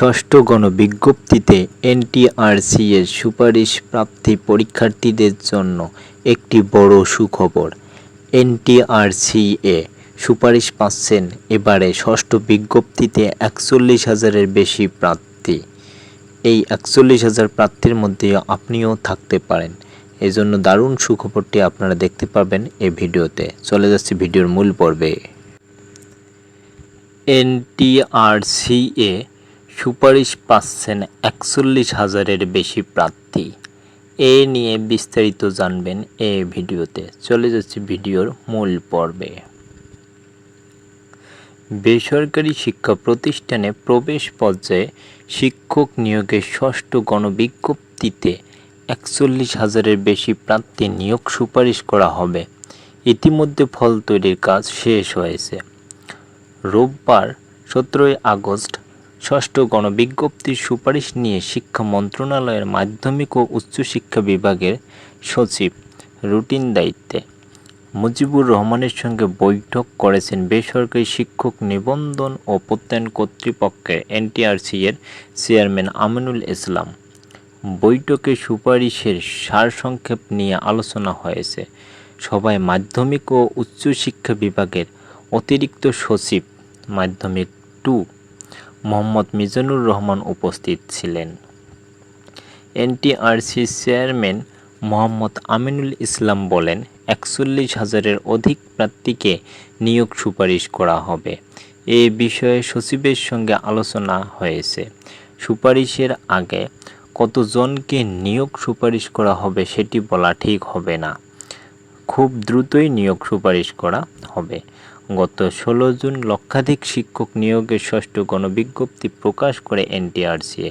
ষষ্ঠ গণবিজ্ঞপ্তিতে এনটিআরসি এর সুপারিশ প্রাপ্তি পরীক্ষার্থীদের জন্য একটি বড় সুখবর। এনটিআরসি এ সুপারিশ পাচ্ছেন এবারে ষষ্ঠ বিজ্ঞপ্তিতে একচল্লিশ হাজারের বেশি প্রার্থী। এই একচল্লিশ হাজার প্রার্থীর মধ্যে আপনিও থাকতে পারেন। এজন্য দারুণ সুখবরটি আপনারা দেখতে পাবেন এই ভিডিওতে। চলে যাচ্ছে ভিডিওর মূল পর্বে। এনটিআরসিএ সুপারিশ পাচ্ছেন একচল্লিশ হাজারের বেশি প্রার্থী। এ নিয়ে বিস্তারিত জানবেন এই ভিডিওতে। চলে যাচ্ছে ভিডিওর মূল পর্বে। বেসরকারি শিক্ষা প্রতিষ্ঠানে প্রবেশ পর্যায়ে শিক্ষক নিয়োগের ষষ্ঠ গণবিজ্ঞপ্তিতে একচল্লিশ হাজারের বেশি প্রার্থী নিয়োগ সুপারিশ করা হবে। ইতিমধ্যে ফল তৈরির কাজ শেষ হয়েছে। রোববার সতেরোই আগস্ট ষষ্ঠ গণবিজ্ঞপ্তির সুপারিশ নিয়ে শিক্ষা মন্ত্রণালয়ের মাধ্যমিক ও উচ্চশিক্ষা বিভাগের সচিব রুটিন দায়িত্বে। মুজিবুর রহমানের সঙ্গে বৈঠক করেছেন বেসরকারি শিক্ষক নিবন্ধন ও প্রত্যয়ন কর্তৃপক্ষের এনটিআরসি এর চেয়ারম্যান আমিনুল ইসলাম। বৈঠকে সুপারিশের সারসংক্ষেপ নিয়ে আলোচনা হয়েছে। সভায় মাধ্যমিক ও উচ্চশিক্ষা বিভাগের অতিরিক্ত সচিব মাধ্যমিক টু মোহাম্মদ মিজানুর রহমান উপস্থিত ছিলেন। এনটিআরসি চেয়ারম্যান মোহাম্মদ আমিনুল ইসলাম বলেন, একচল্লিশ হাজারের অধিক প্রার্থীকে নিয়োগ সুপারিশ করা হবে। এ বিষয়ে সচিবের সঙ্গে আলোচনা হয়েছে। সুপারিশের আগে কতজনকে নিয়োগ সুপারিশ করা হবে সেটি বলা ঠিক হবে না। খুব দ্রুতই নিয়োগ সুপারিশ করা হবে। গত ষোলো জুন লক্ষাধিক শিক্ষক নিয়োগের ষষ্ঠ গণবিজ্ঞপ্তি প্রকাশ করে এনটিআরসিএ।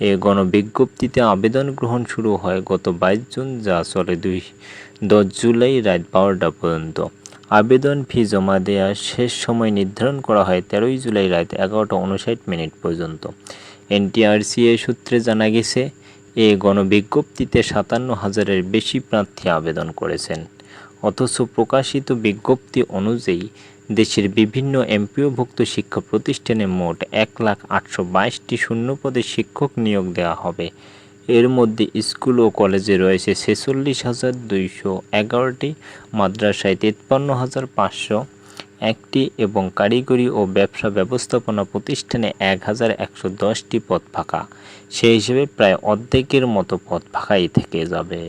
এ গণবিজ্ঞপ্তিতে আবেদন গ্রহণ শুরু হয় গত বাইশ জুন, যা চলে দুই, দশ জুলাই রাত বারোটা পর্যন্ত। আবেদন ফি জমা দেওয়ার শেষ সময় নির্ধারণ করা হয় তেরোই জুলাই রাত এগারোটা উনষাট মিনিট পর্যন্ত। এনটিআরসিএ সূত্রে জানা গেছে, এ গণবিজ্ঞপ্তিতে সাতান্ন হাজারের বেশি প্রার্থী আবেদন করেছেন। অথচ প্রকাশিত বিজ্ঞপ্তি অনুযায়ী দেশের বিভিন্ন এমপিওভুক্ত শিক্ষা প্রতিষ্ঠানে মোট এক লাখ আটশো বাইশটি শূন্যপদে শিক্ষক নিয়োগ দেওয়া হবে। এর মধ্যে স্কুল ও কলেজে রয়েছে ছেচল্লিশ হাজার দুইশো এগারোটি, মাদ্রাসায় তেপ্পান্ন হাজার পাঁচশো একটি এবং কারিগরি ও ব্যবসা ব্যবস্থাপনা প্রতিষ্ঠানে এক হাজার একশো দশটি পদ ফাঁকা। সেই হিসেবে প্রায় অর্ধেকের মতো পদ ফাঁকাই থেকে যাবে।